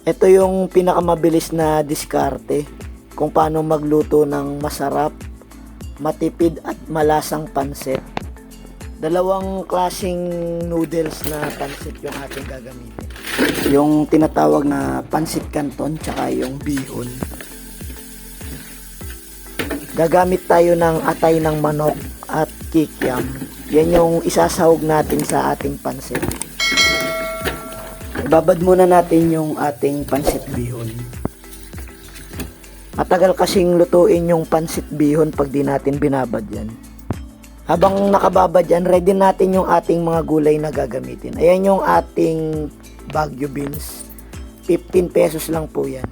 Ito yung pinakamabilis na diskarte kung paano magluto ng masarap, matipid at malasang pansit. Dalawang klasing noodles na pansit yung ating gagamitin. Yung tinatawag na pansit canton tsaka yung bihon. Gagamit tayo ng atay ng manok at kikiam. Yan yung isasahog natin sa ating pansit. Ibabad muna natin yung ating pansit bihon. Matagal kasing lutuin yung pansit bihon pag di natin binabad yan. Habang nakababad yan, ready natin yung ating mga gulay na gagamitin. Ayan yung ating Baguio beans. 15 pesos lang po yan.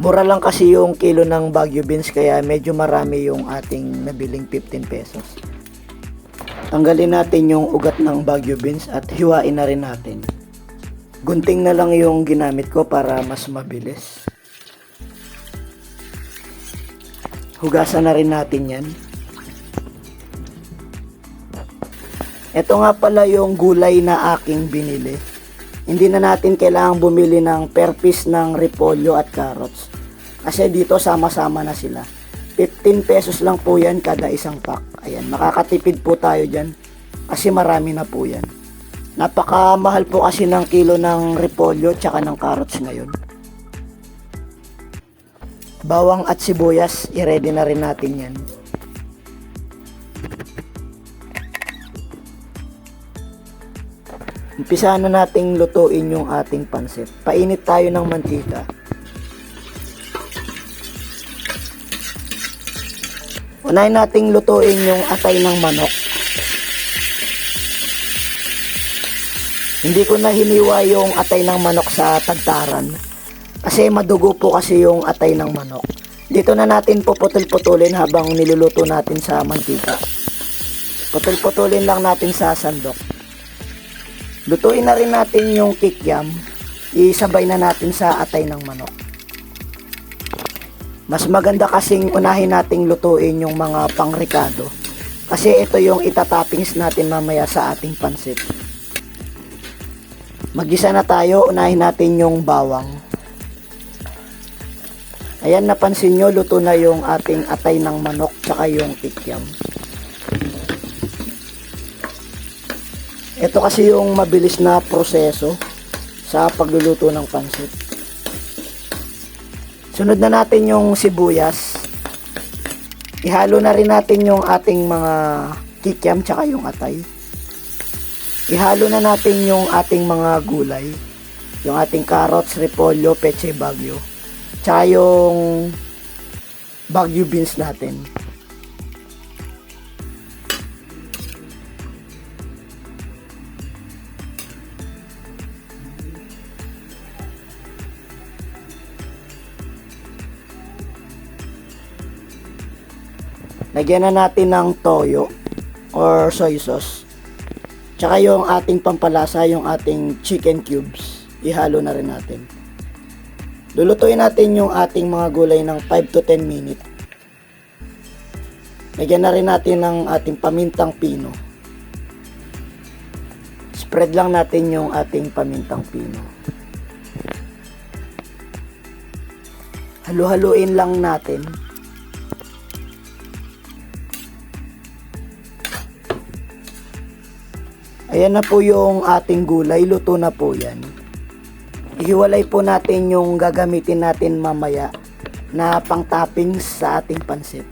Mura lang kasi yung kilo ng Baguio beans kaya medyo marami yung ating nabiling 15 pesos. Tanggalin natin yung ugat ng Baguio beans at hiwain na rin natin. Gunting na lang yung ginamit ko para mas mabilis. Hugasan na rin natin yan. Ito nga pala yung gulay na aking binili. Hindi na natin kailangang bumili ng per piece ng repolyo at carrots. Kasi dito sama-sama na sila. 15 pesos lang po yan kada isang pack. Ayan, makakatipid po tayo dyan. Kasi marami na po yan. Napakamahal po kasi ng kilo ng repolyo tsaka ng carrots ngayon. Bawang at sibuyas, i-ready na rin natin yan. Umpisa na nating lutuin yung ating pansit. Painit tayo ng mantika. Unahin nating lutuin yung atay ng manok. Hindi ko na hiniwa yung atay ng manok sa tagtaran. Kasi madugo po kasi yung atay ng manok. Dito na natin puputol-putulin habang niluluto natin sa mantika. Putol-putulin lang natin sa sandok. Lutuin na rin natin yung kikyam. Isabay na natin sa atay ng manok. Mas maganda kasing unahin nating lutuin yung mga pangrikado. Kasi ito yung itatoppings natin mamaya sa ating pansit. Magisa na tayo, unahin natin yung bawang. Ayan, napansin nyo, luto na yung ating atay ng manok tsaka yung kikyam. Ito kasi yung mabilis na proseso sa pagluluto ng pansit. Sunod na natin yung sibuyas. Ihalo na rin natin yung ating mga kikiam tsaka yung atay. Ihalo na natin yung ating mga gulay. Yung ating carrots, repolyo, peche bagyo. Tsaka yung bagyo beans natin. Lagyan na natin ng toyo or soy sauce. Tsaka yung ating pampalasa, yung ating chicken cubes. Ihalo na rin natin. Lulutuin natin yung ating mga gulay ng 5 to 10 minutes. Lagyan na rin natin ng ating pamintang pino. Spread lang natin yung ating pamintang pino. Halu-haluin lang natin. Ayan na po yung ating gulay, luto na po yan. Ihiwalay po natin yung gagamitin natin mamaya na pang toppings sa ating pansit.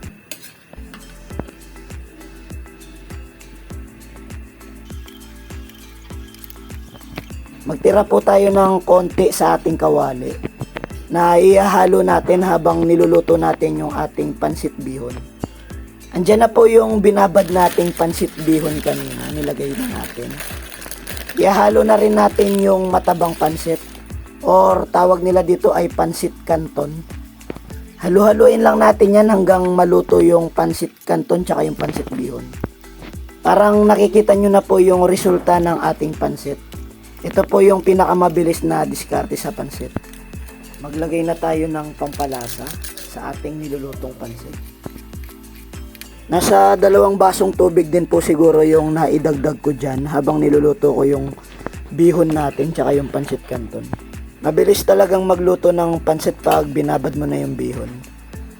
Magtira po tayo ng konti sa ating kawali na ihahalo natin habang niluluto natin yung ating pansit bihon. Andyan na po yung binabad nating pansit bihon kanina, nilagay na natin. Ihalo na rin natin yung matabang pansit or tawag nila dito ay pansit canton. Halu-haluin lang natin yan hanggang maluto yung pansit canton tsaka yung pansit bihon. Parang nakikita nyo na po yung resulta ng ating pansit. Ito po yung pinakamabilis na diskarte sa pansit. Maglagay na tayo ng pampalasa sa ating nilulutong pansit. Nasa dalawang basong tubig din po siguro yung naidagdag ko dyan habang niluluto ko yung bihon natin tsaka yung pansit canton. Mabilis talagang magluto ng pansit pag binabad mo na yung bihon.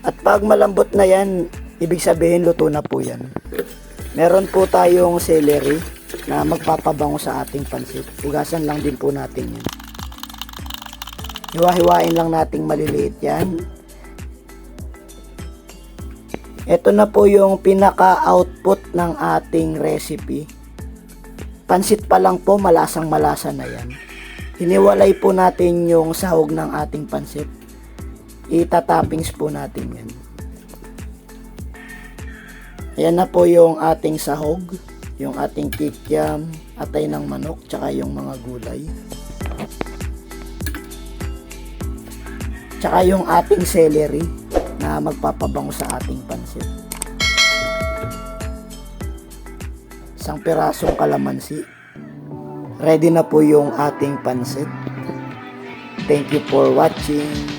At pag malambot na yan, ibig sabihin luto na po yan. Meron po tayong celery na magpapabango sa ating pansit. Ugasan lang din po natin yan. Hiwa-hiwain lang nating maliliit yan. Ito na po yung pinaka-output ng ating recipe. Pansit pa lang po, malasang malasa na yan. Hiniwalay po natin yung sahog ng ating pansit. Itatappings po natin yan. Ayan na po yung ating sahog, yung ating kikiam, atay ng manok, tsaka yung mga gulay. Tsaka yung ating celery na magpapabango sa ating pansit. Isang pirasong kalamansi. Ready na po yung ating pansit. Thank you for watching.